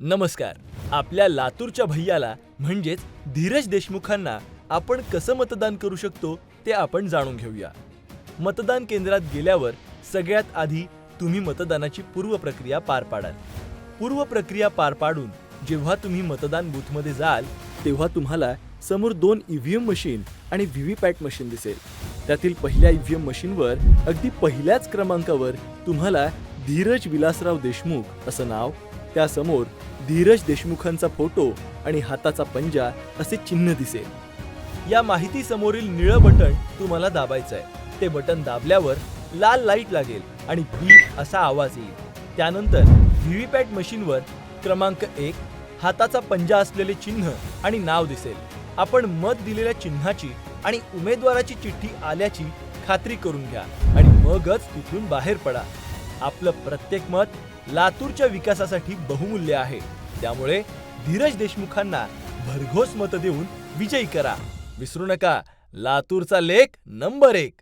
नमस्कार. आपल्या लातूरच्या भैयाला म्हणजेच धीरज देशमुखांना आपण कसं मतदान करू शकतो ते आपण जाणून घेऊया. मतदान केंद्रात गेल्यावर सगळ्यात आधी तुम्ही मतदानाची पूर्व प्रक्रिया पार पाडाल. पूर्व प्रक्रिया पार पाडून जेव्हा तुम्ही मतदान बूथमध्ये जाल तेव्हा तुम्हाला समोर दोन ईव्हीएम मशीन आणि व्हीव्हीपॅट मशीन दिसेल. त्यातील पहिल्या ईव्हीएम मशीनवर अगदी पहिल्याच क्रमांकावर तुम्हाला धीरज विलासराव देशमुख असं नाव त्यासमोर धीरज देशमुखांचा फोटो आणि हाताचा पंजा असे चिन्ह दिसेल. या माहिती समोरील निळं बटन तुम्हाला दाबायचं आहे ते बटन दाबल्यावर लाल लाइट लागेल आणि बी असा आवाज येईल. त्यानंतर व्हीव्हीपॅट मशीनवर क्रमांक एक हाताचा पंजा असलेले चिन्ह आणि नाव दिसेल. आपण मत दिलेल्या चिन्हाची आणि उमेदवाराची चिठ्ठी आल्याची खात्री करून घ्या आणि मगच तिथून बाहेर पडा. आपलं प्रत्येक मत लातूरच्या विकासासाठी बहुमूल्य आहे. त्यामुळे धीरज देशमुखांना भरघोस मत देऊन विजयी करा. विसरू नका. लातूरचा लेख नंबर एक.